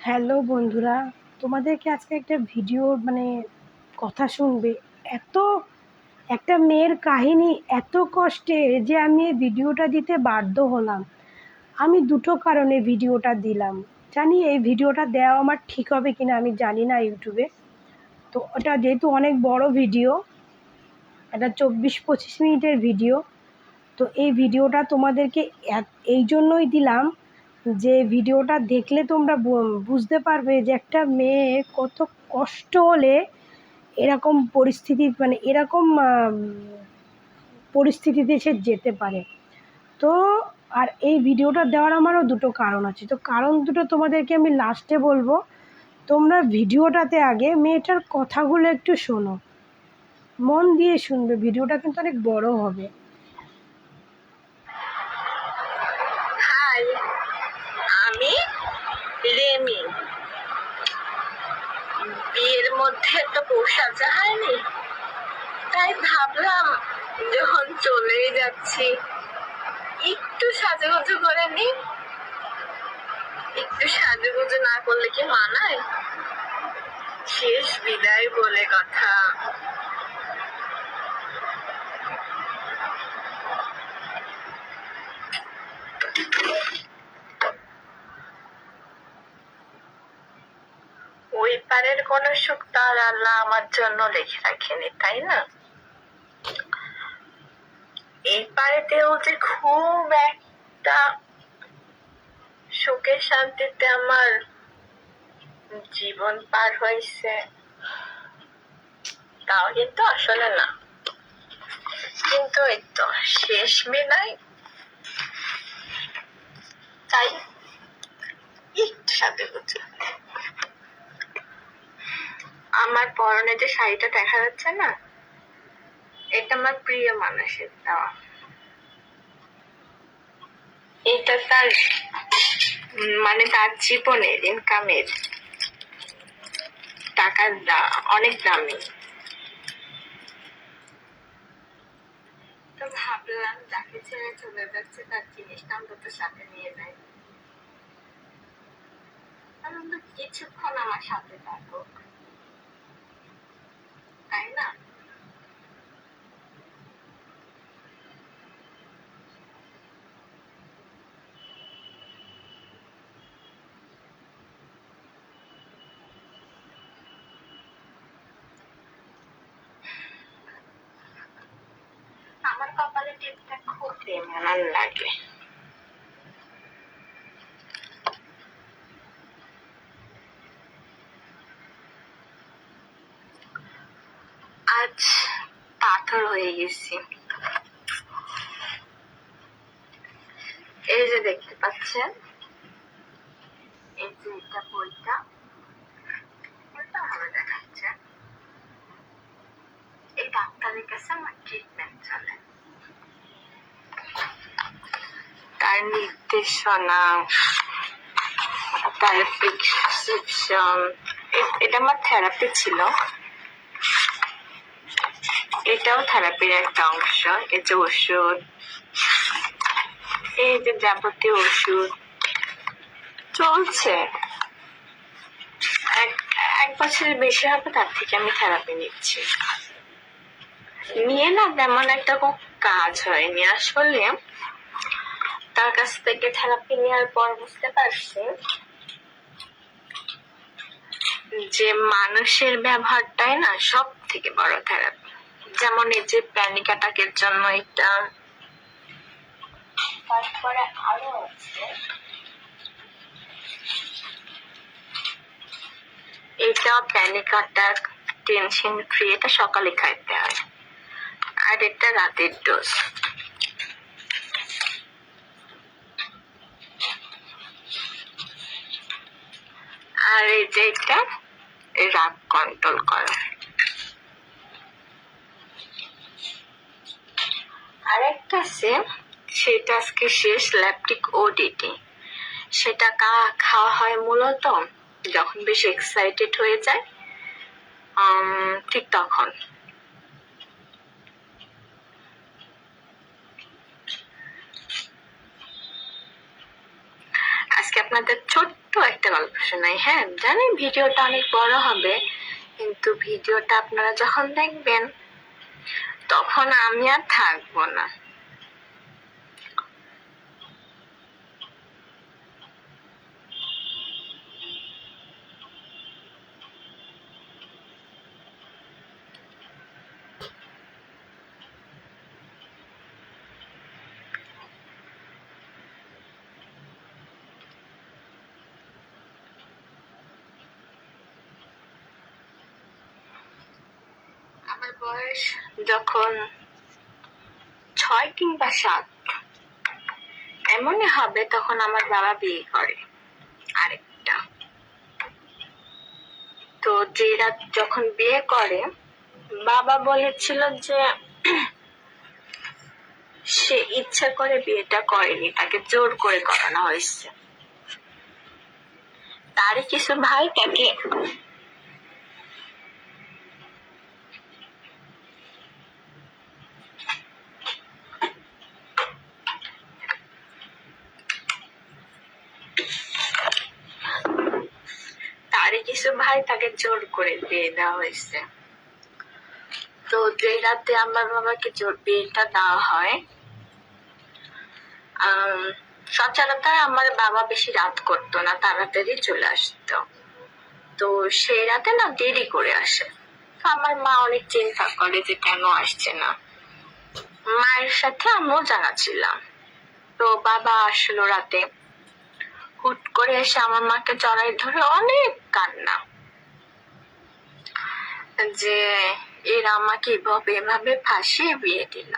Hello বন্ধুরা, তোমাদেরকে আজকে একটা ভিডিও মানে কথা শুনবে। এত, একটা মেয়ের কাহিনী এত কষ্টে যে আমি এই ভিডিওটা দিতে বাধ্য হলাম। আমি দুটো কারণে ভিডিওটা দিলাম। জানি এই ভিডিওটা দেওয়া আমার ঠিক হবে কিনা আমি জানি না ইউটিউবে। তো ওটা যেহেতু অনেক বড় ভিডিও এটা চব্বিশ পঁচিশ মিনিটের ভিডিও তো এই ভিডিওটা তোমাদেরকে এই জন্যই দিলাম যে ভিডিওটা দেখলে তোমরা বুঝতে পারবে যে একটা মেয়ে কত কষ্ট হলে এরকম পরিস্থিতি মানে এরকম পরিস্থিতিতে সে যেতে পারে। তো, আর এই ভিডিওটা দেওয়ার আমারও দুটো কারণ আছে। তো কারণ দুটো তোমাদেরকে আমি লাস্টে বলব। তোমরা ভিডিওটাতে আগে মেয়েটার কথাগুলো একটু শোনো। মন দিয়ে শুনবে, ভিডিওটা কিন্তু অনেক বড় হবে হাই আমি রেমি বিয়ের মধ্যে একটা পোষাজা হয়নি তাই ভাবলাম, যখন চলেই যাচ্ছি, একটু সাজুগুজু করে নি একটু সাজুগুজু না করলে কি মানায়? শেষ বিদায় বলে কথা। পারের কোন সুখ তার আল্লাহ আমার জন্য লিখে রাখেনি, তাই না? এই পারেতেও যে খুব একটা সুখের শান্তিতে আমার জীবন পার হয়েছে, তাও কিন্তু আসলে না। কিন্তু এই তো শেষ বিদায় তাই একটু সাথে বুঝো আমার পরনে যে শাড়িটা দেখা যাচ্ছে না, এটা আমার প্রিয় মানুষের দেওয়া। এটা তার মানে তার জীবনের ইনকামের টাকার অনেক দামি। তো ভাবলাম, যাকে ছেড়ে চলে যাচ্ছে, তার জিনিসটা অন্তত সাথে নিয়ে কারণ কিছুক্ষণ আমার সাথে থাকুক। তাই না? আমার কপালে টিপটা খুব বেমানান লাগে আজ পাথর হয়ে গেছি এই যে দেখতে পাচ্ছেন, এই যে এটা বইটা ডাক্তারের কাছে আমার ট্রিটমেন্ট চলে। তার নির্দেশনা, তার এটা আমার থেরাপি ছিল। থেরাপির একটা অংশ এই যে ওষুধ এই যে যাবতীয় ওষুধ চলছে। এক এক বছরের বেশি হবে, তার থেকে আমি থেরাপি নিচ্ছি। নিয়ে না তেমন একটা কাজ হয়নি। আসলে তার কাছ থেকে থেরাপি নেওয়ার পর বুঝতে পারছি যে মানুষের ব্যবহারটাই না সব থেকে বড় থেরাপি যেমন এই যে প্যানিক অ্যাটাকের জন্য এটা। তারপরে আরও আছে। এটা প্যানিক অ্যাটাক, টেনশন, ফ্রি, এটা সকালে খাইতে হয়। আর এটা রাতের ডোজ আর এই যে এটা রাগ কন্ট্রোল করা। আরেকটা আছে সেটা আজকে শেষ ল্যাপটিক ওডিটি সেটা কা- খাওয়া হয় মূলত যখন বেশি এক্সাইটেড হয়ে যায় ঠিক তখন। আজকে আপনাদের ছোট্ট একটা গল্প শোনাই হ্যাঁ? জানি ভিডিওটা অনেক বড় হবে, কিন্তু ভিডিওটা আপনারা যখন দেখবেন তখন আমি আর থাকব না আমার বয়স যখন ছয় কিংবা সাত, এমনই হবে তখন আমার বাবা বিয়ে করে আরেকটা। তো যেরা যখন বিয়ে করে, বাবা বলেছিল যে সে ইচ্ছা করে বিয়েটা করেনি, তাকে জোর করে করানো হয়েছে। তারই কিছু ভাই তাকে তারই কিছু ভাই তাকে জোর করে বিয়ে দেওয়া হয়েছে। তো যে রাতে আমার বাবাকে জোর বিয়েটা দেওয়া হয় সচরাচর আমার বাবা বেশি রাত করতো না, তাড়াতাড়ি চলে আসতো। তো সেই রাতে না দেরি করে আসে। আমার মা অনেক চিন্তা করে যে কেন আসছে না। মায়ের সাথে আমিও জানা ছিলাম। তো বাবা আসলো রাতে। হুট করে এসে আমার মাকে জড়াই ধরে অনেক কান্না। যে এরা আমাকে এভাবে এভাবে ফাঁসিয়ে বিয়ে দিল।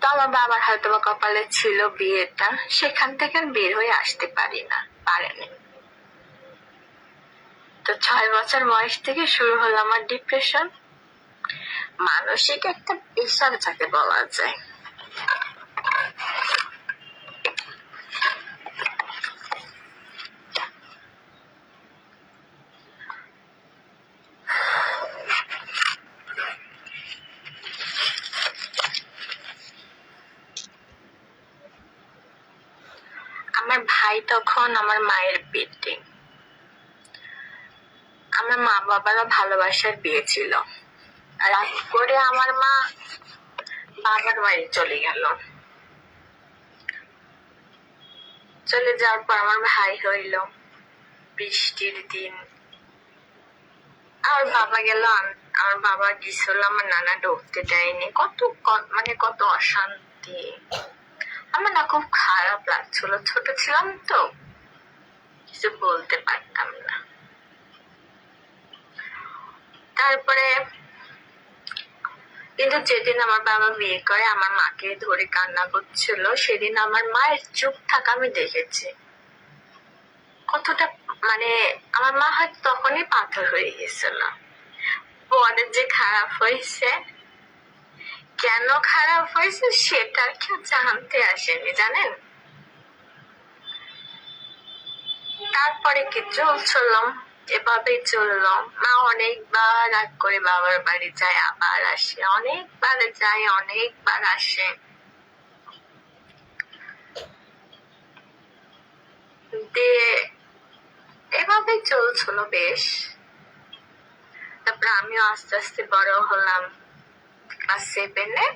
তো আমার বাবার হয়তো বা কপালে ছিল বিয়েটা, সেখান থেকে বের হয়ে আসতে পারি না, পারেনি। তো ছয় বছর বয়স থেকে শুরু হলো আমার ডিপ্রেশন মানসিক একটা পেশার যাকে বলা যায় আমার ভাই তখন আমার মায়ের পেটে আমার মা বাবারও ভালোবাসার বিয়ে ছিল রাত করে আমার মা বাবার বাড়ি চলে গেল। চলে যাওয়ার পর আমার ভাই হইল। বৃষ্টির দিন। আমার বাবা গেল আমার বাবা গেছিল আমার নানা ঢুকতে দেয়নি। কত মানে কত অশান্তি। আমার না খুব খারাপ লাগছিল। ছোট ছিলাম তো। কিছু বলতে পারতাম না। তারপরে কিন্তু যেদিন আমার বাবা বিয়ে করে, আমার মাকে ধরে কান্না করছিল, সেদিন আমার মায়ের চুপ থাকা আমি দেখেছি। কতটা মানে আমার মা হয়তো তখনই পাথর হয়ে গেছিল পরে যে খারাপ হয়েছে। কেন খারাপ হয়েছে সেটা কেউ জানতে আসেনি, জানেন? তারপরে কি চলছিল এভাবেই চলল মা অনেকবার রাগ করে বাবার বাড়ি যায়, আবার আসে, অনেকবার যায়, অনেকবার আসে। দিয়ে এভাবেই চলছিল বেশ। তারপর আমিও আস্তে আস্তে বড় হলাম। ক্লাস সেভেনে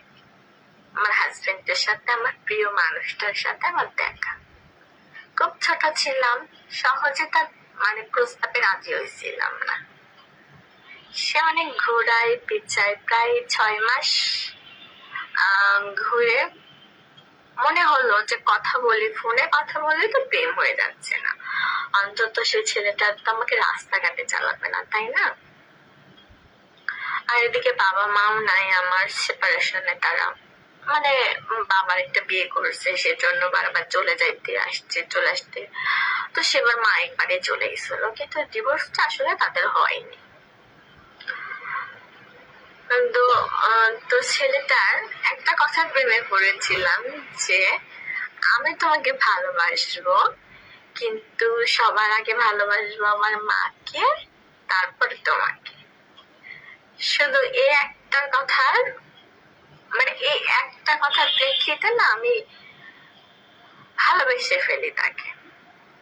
আমার হাজবেন্ডের সাথে, আমার প্রিয় মানুষটার সাথে আমার দেখা। খুব ছোট ছিলাম, সহজে তার মানে প্রস্তাবে রাজি হয়েছিলাম না। সে অনেক ঘোরায় পিছায় প্রায় ছয় মাস ঘুরে মনে হলো যে কথা বলি, ফোনে কথা বলে তো প্রেম হয়ে যাচ্ছে না। অন্তত সে ছেলেটা তো আমাকে রাস্তাঘাটে চালাবে না, তাই না? আর এদিকে বাবা মাও নাই আমার সেপারেশনে তারা মানে বাবার একটা বিয়ে করেছে, সেজন্য বারবার চলে যাইতে আসছে, চলে আসতে। তো সেবার মা একবারে চলে গেছিল। কিন্তু ডিভোর্সটা আসলে তাদের হয়নি। তো তো ছেলেটার একটা কথা প্রেমে পড়েছিলাম যে, আমি তোমাকে ভালোবাসবো, কিন্তু সবার আগে ভালোবাসবো আমার মাকে, তারপর তোমাকে। শুধু এই একটা কথার মানে এই একটা কথার প্রেক্ষিতে না আমি ভালোবেসে ফেলি তাকে।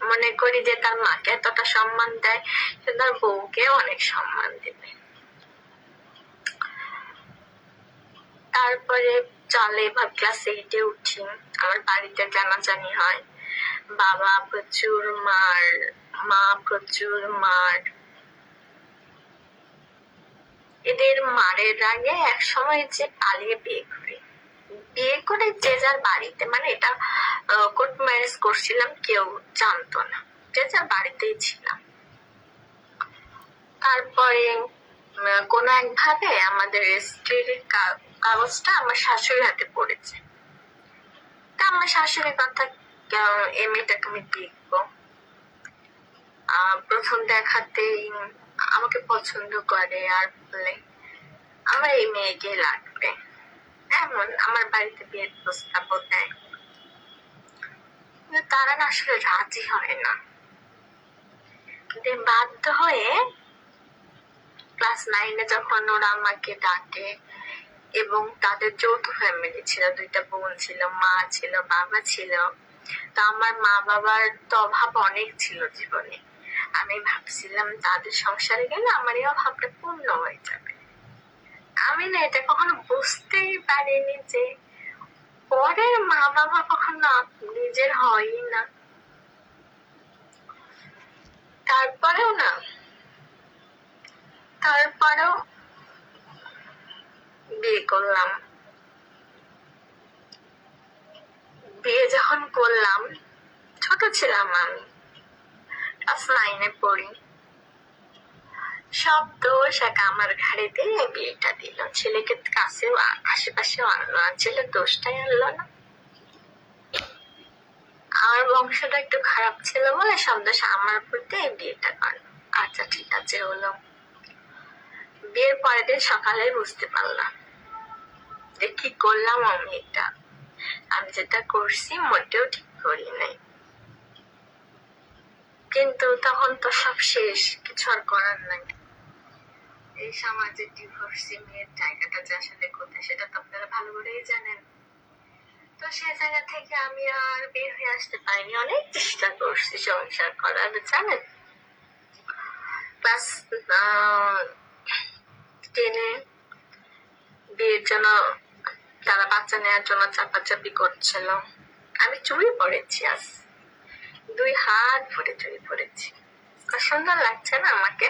মনে করি যে তার মাকে এতটা সম্মান দেয় সে তার বউকে অনেক সম্মান দেবে। তারপরে চলে এবার ক্লাস এইটে উঠি। আমার বাড়িতে জানাজানি হয়। বাবা প্রচুর মার, মা প্রচুর মার। এদের মারের আগে এক সময় যে পালিয়ে বিয়ে করি। বিয়ে করে যে যার বাড়িতে মানে এটা কোর্ট ম্যারেজ করছিলাম কেউ জানতো না। যে যার বাড়িতেই ছিলাম। তারপরে কোনো একভাবে আমাদের স্ত্রীর কাগজটা আমার শাশুড়ির হাতে পড়েছে। তা আমার শাশুড়ির কথা আহ, এই মেয়েটাকে আমি দেখব। প্রথম দেখাতেই আমাকে পছন্দ করে আর বলে, আমার এই মেয়েকে লাগবে। এমন আমার বাড়িতে বিয়ের প্রস্তাবও দেয়। তারা না আসলে রাজি হয় না। বাধ্য হয়ে ক্লাস নাইনে যখন ওরা আমাকে ডাকে এবং তাদের যৌথ ফ্যামিলি ছিল, দুইটা বোন ছিল, মা ছিল, বাবা ছিল, তো আমার মা বাবার তো অভাব অনেক ছিল জীবনে। আমি ভাবছিলাম তাদের সংসারে গেলে আমার এই অভাবটা পূর্ণ হয়ে যাবে। আমি না এটা কখনো বুঝতেই পারিনি যে পরের মা বাবা কখনো নিজের হয়ই না। তারপরেও না, তারপরেও বিয়ে করলাম। বিয়ে যখন করলাম, ছোট ছিলাম আমি। ক্লাস পড়ি। সব দোষ এক আমার ঘাড়িতে বিয়েটা দিল। ছেলেকে কাছেও আশেপাশে আনলো। না ছেলে দোষটাই আনলো না। আমার বংশটা একটু খারাপ ছিল বলে সব দোষ আমার প্রতি বিয়েটা করল আচ্ছা ঠিক আছে, হলো। বিয়ের পরের দিন সকালে বুঝতে পারলাম যে কি করলাম আমি এটা আমি যেটা করছি মোটেও ঠিক করি নাই। কিন্তু তখন তো সব শেষ, কিছু আর করার নাই। এই সমাজে ডিভোর্সি মেয়ের জায়গাটা যে আসলে কোথায়, সেটা তো আপনারা ভালো করেই জানেন। তো সে জায়গা থেকে আমি আর বের হয়ে আসতে পারিনি। অনেক চেষ্টা করছি সংসার করার, জানেন? ক্লাস টেনে বিয়ের জন্য, তারা বাচ্চা নেওয়ার জন্য চাপাচাপি করছিল। আমি চুরি পড়েছি আজ। দুই হাত ভরে চুরি পড়েছি সুন্দর লাগছে না আমাকে?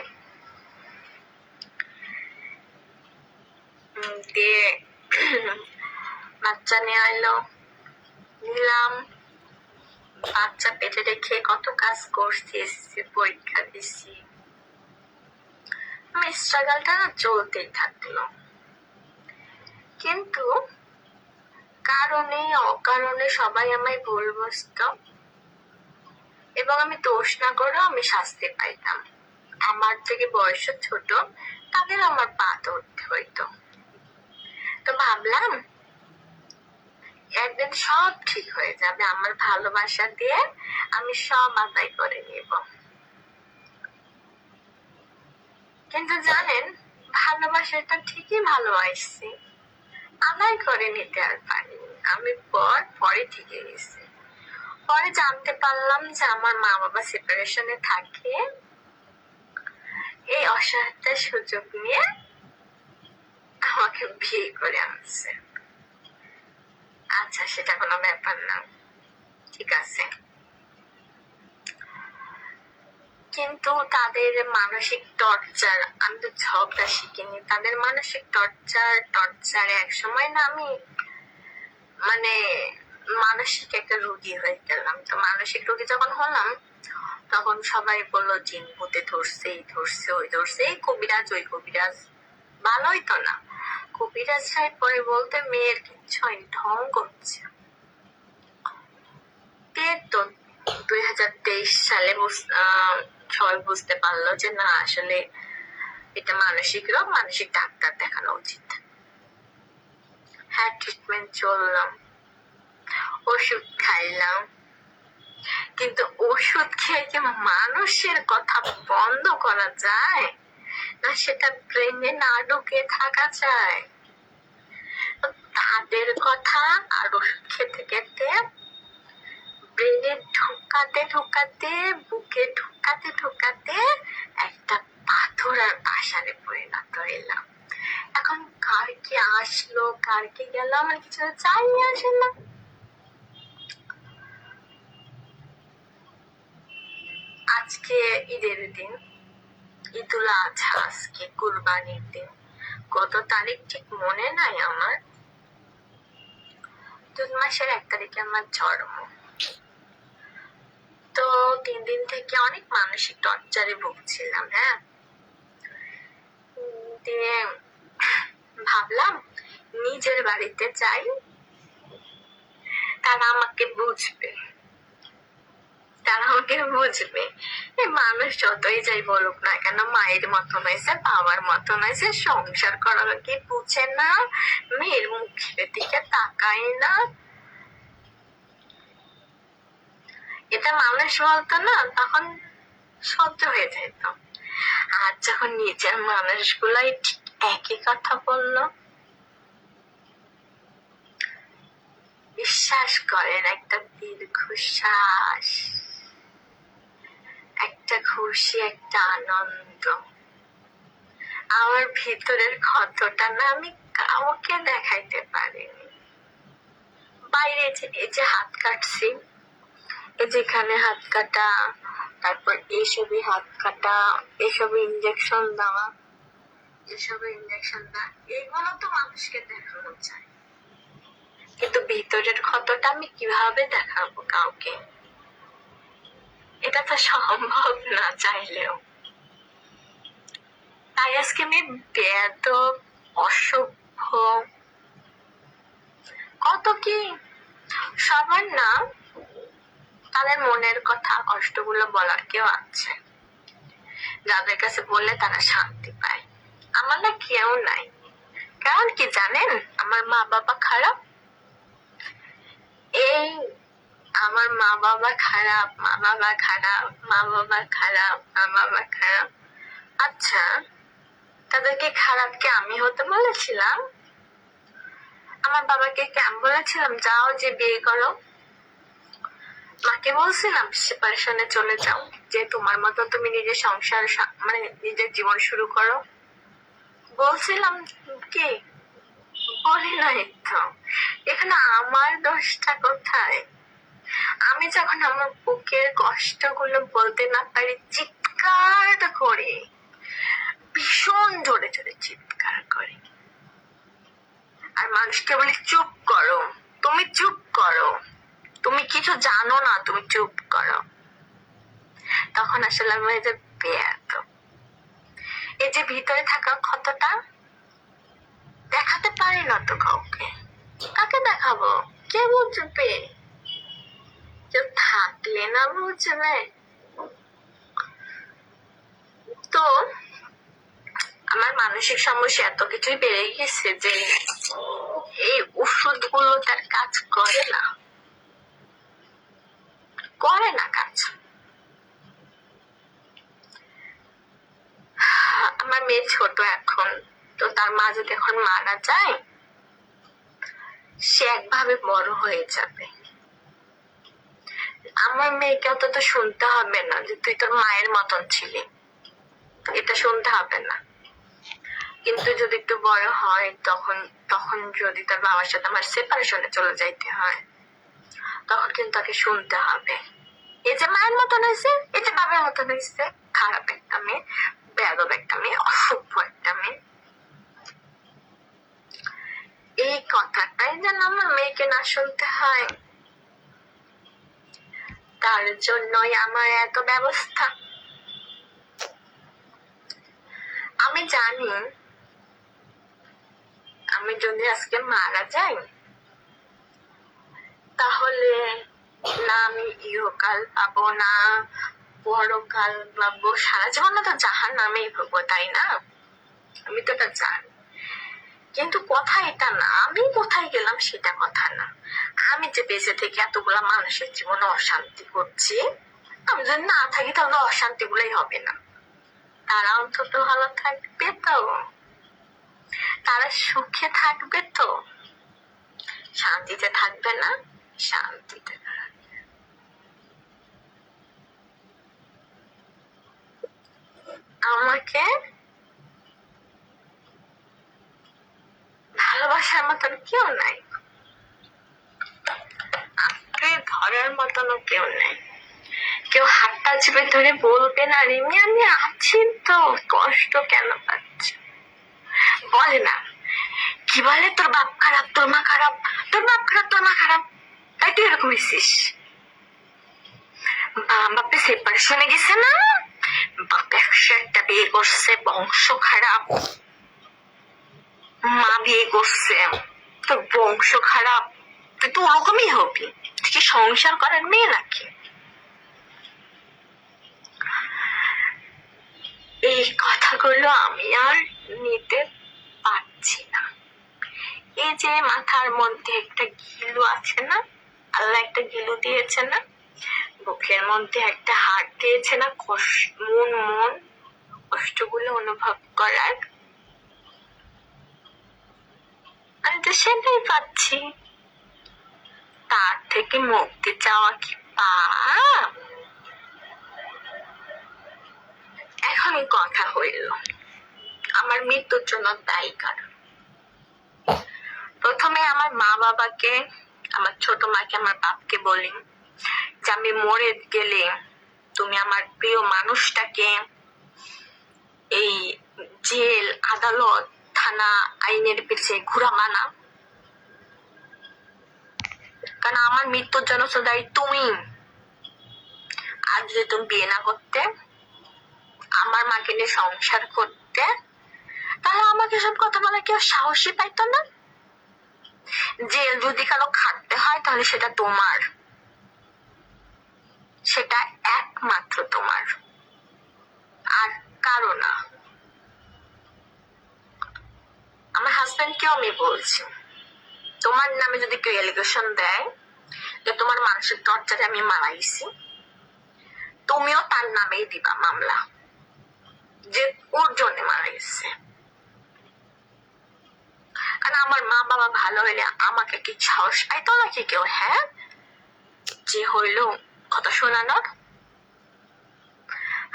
দিয়ে বাচ্চা নিয়ে এলো। নিলাম। বাচ্চা পেটে রেখে কত কাজ করছি, এসএসসি পরীক্ষা দিছি। আমার স্ট্রাগলটা না চলতেই থাকল। কিন্তু কারণে, অকারণে সবাই আমায় ভুল বুঝতো। এবং আমি দোষ না করেও আমি শাস্তি পাইতাম। আমার থেকে বয়স ছোট, তাদের আমার পা ধরতে হইতো। তো ভাবলাম, একদিন সব ঠিক হয়ে যাবে, আমার ভালোবাসা দিয়ে আমি সব আদায় করে নিব। কিন্তু জানেন, ভালোবাসাটা ঠিকই ভালোবাসছি আদায় করে নিতে আর পারিনি। আমি পর পরে ঠিকই গেছি। পরে জানতে পারলাম যে আমার মা বাবা সেপারেশনে থাকে। এই অসহায়তার সুযোগ নিয়ে আমাকে বিয়ে করে আনছে। আচ্ছা সেটা কোনো ব্যাপার না। ঠিক আছে। কিন্তু তাদের মানসিক টর্চার, আমি তো ঝগড়া শিখিনি। তাদের মানসিক টর্চার, টর্চারে এক সময় না আমি মানে মানসিক একটা রোগী হয়ে গেলাম। তো মানসিক রোগী যখন হলাম, তখন সবাই বলল, জিন ভূতে ধরছে, এই ধরছে, ওই ধরছে। এই কবিরাজ, ওই কবিরাজ। ভালোই তো না। কবিরাজ সাহেব পরে বলতে, মেয়ের কিচ্ছু হয়নি, ঢং করছে। তো দুই হাজার তেইশ সালে সবাই বুঝতে পারল যে, না, আসলে এটা মানসিক রোগ, মানসিক ডাক্তার দেখানো উচিত। হ্যাঁ ট্রিটমেন্ট চললাম। ওষুধ খাইলাম। কিন্তু ওষুধ খেয়ে কি মানুষের কথা বন্ধ করা যায়? না সেটা ব্রেনে না ঢুকে থাকা যায়? তাদের কথা আর ওষুধ খেতে খেতে ব্রেনে ঢোকাতে ঢোকাতে, বুকে ঢোকাতে ঢোকাতে একটা পাথর আর পাষাণে পরিণত হইলাম। এখন কার কি আসলো, কার কি গেল, আমার কিছু চাই আসে না। আজকে ঈদের দিন, ঈদুল আজহা আজকে কুরবানির দিন। কত তারিখ ঠিক মনে নাই আমার। জুন মাসের এক তারিখে আমার জন্ম। তো তিন দিন থেকে অনেক মানসিক টর্চারে ভুগছিলাম হ্যাঁ? দিয়ে ভাবলাম নিজের বাড়িতে যাই, তারা আমাকে বুঝবে। তারা আমাকে বুঝবে। মানুষ যতই যাই বলুক না কেন, মায়ের মতন হয়েছে বাবার মতন হয়েছে সংসার করার কি বুঝে না, মেয়ের মুখের দিকে তাকায় না। এটা মানুষ বলতো না, তখন সহ্য হয়ে যেত। আর যখন নিজের মানুষগুলাই ঠিক একই কথা বলল, বিশ্বাস করেন, একটা দীর্ঘশ্বাস। একটা খুশি, একটা আনন্দ। আমার ভিতরের ক্ষতটা না আমি কাউকে দেখাইতে পারিনি। বাইরে এই যে হাত কাটছি, এই যেখানে হাত কাটা, তারপর এইসবই হাত কাটা এসবে ইঞ্জেকশন দেওয়া এসবে ইঞ্জেকশন দেওয়া, এইগুলো তো মানুষকে দেখানো যায়। কিন্তু ভিতরের ক্ষতটা আমি কীভাবে দেখাবো কাউকে? এটা তো সম্ভব না চাইলেও। তাই আজকে আমি বেদ, অসভ্য, কত কি সবার না তাদের মনের কথা, কষ্টগুলো বলার কেউ আছে। যাদের কাছে বললে তারা শান্তি পায়। আমার না কেউ নাই। কারণ কি জানেন? আমার মা বাবা খারাপ। এই আমার মা বাবা খারাপ, মা বাবা খারাপ, মা বাবা খারাপ, মা বাবা খারাপ। আচ্ছা তাদেরকে খারাপকে আমি হতে বলেছিলাম? আমার বাবাকে কেমন বলেছিলাম? যাও যে বিয়ে করো। মাকে বলছিলাম সেপারেশনে চলে যাও। যে তোমার মতো তুমি নিজের সংসার মানে নিজের জীবন শুরু করো। বলছিলাম, কি? বলি তো। এখানে আমার দোষটা কোথায়? আমি যখন আমার বুকের কষ্টগুলো বলতে না পারি, চিৎকার করে, ভীষণ জোরে জোরে চিৎকার করে। আর মানুষকে বলি, চুপ করো, তুমি চুপ করো, তুমি কিছু জানো না, তুমি চুপ করো। তখন আসলে আমি যে বেয়াত এই যে ভিতরে থাকা ক্ষতটা দেখাতে পারি না তো কাউকে। কাকে দেখাবো? কে বুঝবে থাকলে না বুঝবে তো আমার মানসিক সমস্যা এত কিছুই বেড়ে গেছে যে এই ওষুধগুলো তার কাজ করে না করে না কাজ আমার মেয়ে ছোট এখন তো তার মা যদি এখন মারা যায় সে একভাবে বড় হয়ে যাবে আমার মেয়েকে অন্তত শুনতে হবে না যে তুই তোর মায়ের মতন ছিলি। এটা শুনতে হবে না। কিন্তু যদি একটু বড় হয়, তখন তখন যদি তার বাবার সাথে আমার সেপারেশনে চলে যাইতে হয়, তখন কিন্তু তাকে শুনতে হবে। এই যে মায়ের মতন হয়েছে এই যে বাবার মতন হয়েছে খারাপ একটা মেয়ে, বেয়াদব একটা মেয়ে, অসভ্য একটা মেয়ে। এই কথাটাই যেন আমার মেয়েকে না শুনতে হয়। তার জন্যই আমার এত ব্যবস্থা। আমি জানি, আমি যদি আজকে মারা যাই, তাহলে না আমি ইহকাল পাবো, না পরকাল পাবো। সারা জীবন তো জাহার নামেই ভোগবো তাই না? আমি তো এটা জানি। কিন্তু কথা এটা না, আমি কোথায় যে বেঁচে থেকে এতগুলা মানুষের জীবন অশান্তি করছি, আমি যদি না থাকি তাহলে অশান্তি গুলাই হবে না। তারা অন্তত ভালো থাকবে তো। তারা সুখে থাকবে তো। শান্তিতে থাকবে না, শান্তিতে আমাকে ভালোবাসার মতন কেউ নাই। আঁকড়ে ধরার মতনও কেউ নেই। কেউ হাতটা চেপে ধরে বলবে, না রিমি, আমি আছি তো, কষ্ট কেন পাচ্ছি? বলে না। কি বলে, তোর বাপ খারাপ, তোর মা খারাপ, তোর বাপ খারাপ, তোর মা খারাপ। তাই তুই এরকম বা- বাপে সেপারেশনে গেছে না? বাপে একশো একটা বিয়ে করছে, বংশ খারাপ। মা বিয়ে করছে, তোর বংশ খারাপ। তুই তো ওরকমই হবি। কি সংসার করার মেয়ে নাকি? এই কথাগুলো আমি আর নিতে পারছি না। এই যে মাথার মধ্যে একটা গিলু আছে না? আল্লাহ একটা গিলু দিয়েছে না? বুকের মধ্যে একটা হাত দিয়েছে না? মন মন কষ্টগুলো অনুভব করার। আমি তো সেটাই পাচ্ছি। তার থেকে মুক্তি চাওয়া কি পাপ এখন কথা হইল, আমার মৃত্যুর জন্য দায়ী কারণ প্রথমে আমার মা বাবাকে, আমার ছোট মাকে, আমার বাপকে বলি যে আমি মরে গেলে তুমি আমার প্রিয় মানুষটাকে এই জেল, আদালত, থানা, আইনের পিছিয়ে ঘুরা মানা কারণ আমার মৃত্যুর জন্য দায়ী তুমি। আর যদি তুমি বিয়ে না করতে, আমার মাকে নিয়ে সংসার করতে, তাহলে আমাকে সব কথা বলা কেউ সাহসই পাইতো না। জেল যদি কারও খাটতে হয়, তাহলে সেটা তোমার। সেটা একমাত্র তোমার। আর কারও না। আমার হাজবেন্ডকেও আমি বলছি। তোমার নামে যদি কেউ এলিগেশন দেয় যে তোমার মানসিক টর্চারে আমি মারাইছি তুমিও তার নামেই দিবা মামলা যে ওর জন্য মারা গেছে। কারণ আমার মা বাবা ভালো হইলে আমাকে কি সাহস? পাইতো নাকি কেউ হ্যাঁ? যে হইল কথা শোনানোর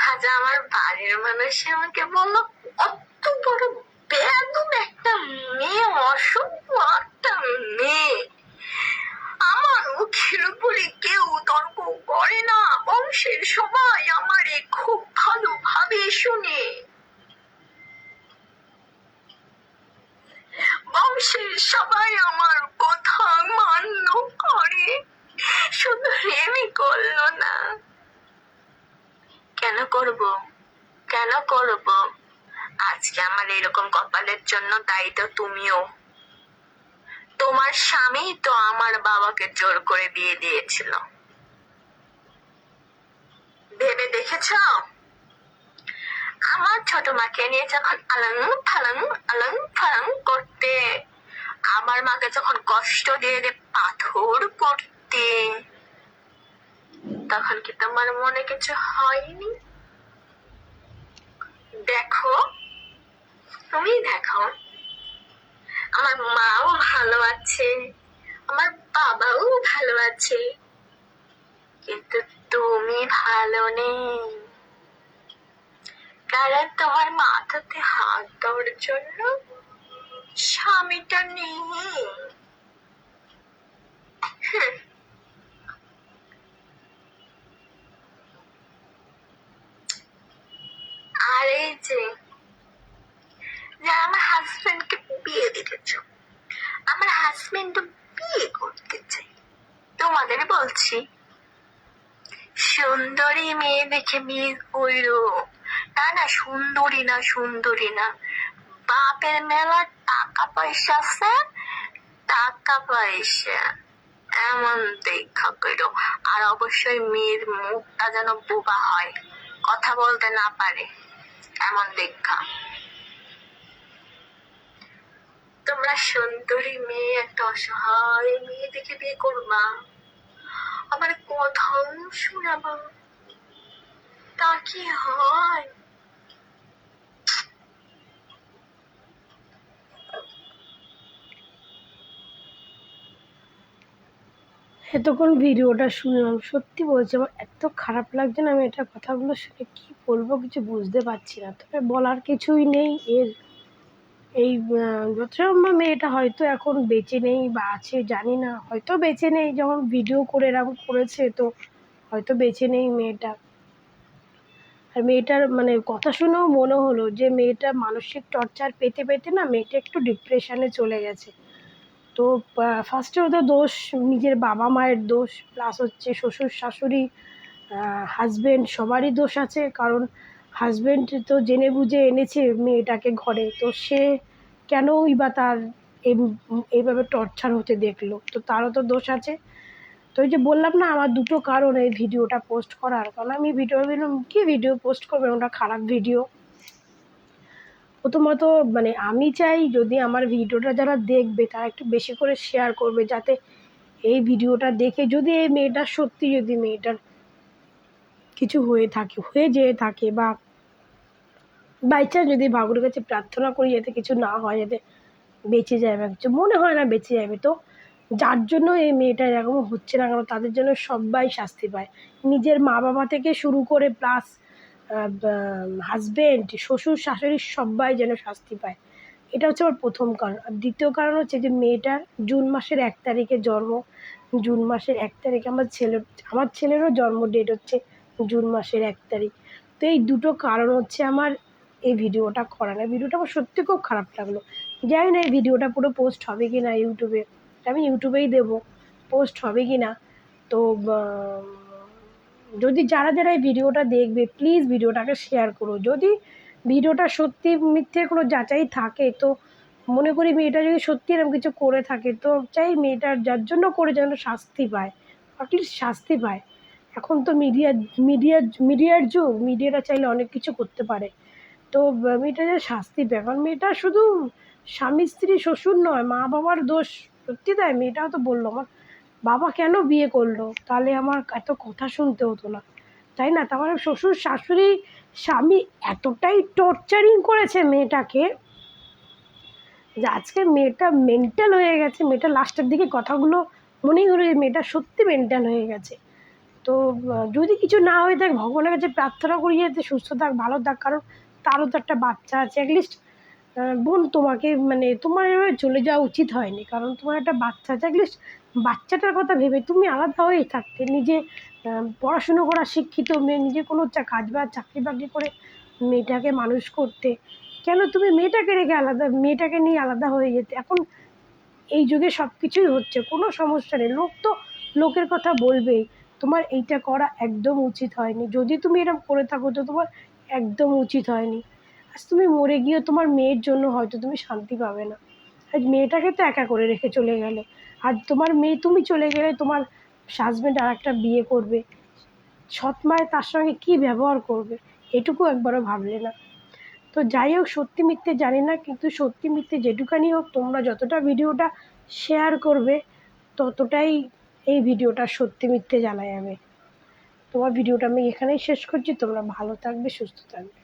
আজ আমার বাড়ির মানুষ আমাকে বলল অত বড় বেদম একটা মেয়ে অসভ্য একটা মেয়ে। আমার মুখের উপরে কেউ তর্ক করে না, বংশের সবাই আমারে খুব ভালোভাবে শুনে। বংশের সবাই আমার কথা মান্য করে, শুধু রেমি করল না। কেন করব? কেন করব? আজকে আমার এরকম কপালের জন্য দায়ী তো তুমিও। তোমার স্বামী তো আমার বাবাকে জোর করে বিয়ে দিয়েছিল। ভেবে দেখেছ? আমার ছোট মাকে নিয়ে যখন আলং ফালং আলং ফালং করতে, আমার মাকে যখন কষ্ট দিয়ে পাথর করতে, তখন কি তোমার মনে কিছু হয়নি? দেখো তুমি দেখো। আমার মাও ভালো আছে। আমার বাবাও ভালো আছে। কিন্তু তুমি ভালো নেই। কারণ তোমার মাথাতে হাত দেওয়ার জন্য স্বামীটা নেই। আর এই যে যে আমার হাজবেন্ডকে বিয়ে দিতেছ আমার হাজবেন্ড বিয়ে করতে চাই। তোমাদের বলছি। সুন্দরী মেয়ে দেখে বিয়ে করো না না, সুন্দরী না সুন্দরী না। বাপের মেলা টাকা পয়সা আছে, টাকা পয়সা এমন দেখা করো আর অবশ্যই মেয়ের মুখটা যেন বোবা হয়। কথা বলতে না পারে, এমন দেখা। তোমরা সুন্দরী মেয়ে, একটা অসহায় মেয়ে দেখে বিয়ে করবা। আমার কথাও শোনাবা। তা কি হয়? এতক্ষণ ভিডিওটা শুনলাম, সত্যি বলছি, আমার এত খারাপ লাগছে না আমি এটা কথাগুলো শুনে কী বলব, কিছু বুঝতে পারছি না। তবে বলার কিছুই নেই, এর এই যত সম্ভব মেয়েটা হয়তো এখন বেঁচে নেই বা আছে, জানি না। হয়তো বেঁচে নেই যখন ভিডিও করে এরকম করেছে, তো হয়তো বেঁচে নেই মেয়েটা। আর মেয়েটার মানে কথা শুনেও মনে হলো যে মেয়েটা মানসিক টর্চার পেতে পেতে না মেয়েটা একটু ডিপ্রেশনে চলে গেছে। তো ফার্স্টে ওদের দোষ, নিজের বাবা মায়ের দোষ প্লাস হচ্ছে শ্বশুর শাশুড়ি হাজব্যান্ড সবারই দোষ আছে। কারণ হাজব্যান্ড তো জেনে বুঝে এনেছে মেয়েটাকে ঘরে, তো সে কেনই বা তার এইভাবে টর্চার হতে দেখল? তো তারও তো দোষ আছে। তো ওই যে বললাম না, আমার দুটো কারণ এই ভিডিওটা পোস্ট করার। কারণ আমি ভিডিও ভাবলাম, কী ভিডিও পোস্ট করবে? ওটা খারাপ ভিডিও প্রথমত মানে আমি চাই যদি আমার ভিডিওটা যারা দেখবে, তারা একটু বেশি করে শেয়ার করবে, যাতে এই ভিডিওটা দেখে যদি এই মেয়েটার সত্যি যদি মেয়েটার কিছু হয়ে থাকে, হয়ে যেয়ে থাকে বা বাই চান্স যদি বাবুর কাছে প্রার্থনা করি যাতে কিছু না হয়, যাতে বেঁচে যায় বা কিছু, মনে হয় না বেঁচে যাবে। তো যার জন্য এই মেয়েটা এরকম হচ্ছে না কেন? তাদের জন্য সবাই শাস্তি পায়। নিজের মা বাবা থেকে শুরু করে প্লাস হাজবেন্ড শ্বশুর, শাশুড়ি সবাই যেন শাস্তি পায়। এটা হচ্ছে আমার প্রথম কারণ। আর দ্বিতীয় কারণ হচ্ছে যে মেয়েটার জুন মাসের এক তারিখে জন্ম। জুন মাসের এক তারিখে আমার ছেলে, আমার ছেলেরও জন্ম ডেট হচ্ছে জুন মাসের এক তারিখ। তো এই দুটো কারণ হচ্ছে আমার এই ভিডিওটা করা না। ভিডিওটা আমার সত্যি খুব খারাপ লাগল। জানি না এই ভিডিওটা পুরো পোস্ট হবে কি না ইউটিউবে। আমি ইউটিউবেই দেবো। পোস্ট হবে কি না তো যদি যারা যারা এই ভিডিওটা দেখবে প্লিজ ভিডিওটাকে শেয়ার করো। যদি ভিডিওটা সত্যি মিথ্যে কোনো যাচাই থাকে, তো মনে করি মেয়েটা যদি সত্যি এরকম কিছু করে থাকে, তো চাই মেয়েটার যার জন্য করে যেন শাস্তি পায়। অ্যাটলিস্ট শাস্তি পায়। এখন তো মিডিয়া মিডিয়া মিডিয়ার যুগ। মিডিয়াটা চাইলে অনেক কিছু করতে পারে। তো মেয়েটা যে শাস্তি পায় কারণ মেয়েটা শুধু স্বামী, স্ত্রী, শ্বশুর নয়, মা বাবার দোষ সত্যি তাই, মেয়েটাও তো বলল, আমার বাবা কেন বিয়ে করল? তাহলে আমার এত কথা শুনতে হতো না, তাই না? তার শ্বশুর, শাশুড়ি, স্বামী এতটাই টর্চারিং করেছে মেয়েটাকে যে আজকে মেয়েটা মেন্টাল হয়ে গেছে, মেয়েটা লাস্টের দিকে কথাগুলো মনেই হলো যে মেয়েটা সত্যি মেন্টাল হয়ে গেছে। তো যদি কিছু না হয়ে থাকে, ভগবানের কাছে প্রার্থনা করি যাতে সুস্থ থাক, ভালো থাক, কারণ তারও তো একটা বাচ্চা আছে অ্যাটলিস্ট বোন তোমাকে মানে তোমার এভাবে চলে যাওয়া উচিত হয়নি, কারণ তোমার একটা বাচ্চা আছে অ্যাটলিস্ট বাচ্চাটার কথা ভেবে তুমি আলাদা হয়ে থাকতে, নিজে পড়াশুনো করা শিক্ষিত মেয়ে, নিজে কোনো কাজ বা চাকরি বাকরি করে মেয়েটাকে মানুষ করতে, কেন তুমি মেয়েটাকে রেখে আলাদা, মেয়েটাকে নিয়ে আলাদা হয়ে যেতে? এখন এই যুগে সব কিছুই হচ্ছে, কোনো সমস্যা নেই, লোক তো লোকের কথা বলবেই, তোমার এইটা করা একদম উচিত হয়নি, যদি তুমি এরকম করে থাকো তো তোমার একদম উচিত হয়নি। আজ তুমি মরে গিয়ে তোমার মেয়ের জন্য হয়তো তুমি শান্তি পাবে না। আজ মেয়েটাকে তো একা করে রেখে চলে গেলে। আর তোমার মেয়ে, তুমি চলে গেলে তোমার হাজব্যান্ড আর একটা বিয়ে করবে। সৎ মায়ের তার সঙ্গে কী ব্যবহার করবে? এটুকু একবারও ভাবলে না। তো যাই হোক, সত্যি মিথ্যে জানি না, কিন্তু সত্যি মিথ্যে যেটুকানি হোক, তোমরা যতটা ভিডিওটা শেয়ার করবে, ততটাই এই ভিডিওটা সত্যি মিথ্যে জানা যাবে তোমার ভিডিওটা আমি এখানেই শেষ করছি। তোমরা ভালো থাকবে সুস্থ থাকবে।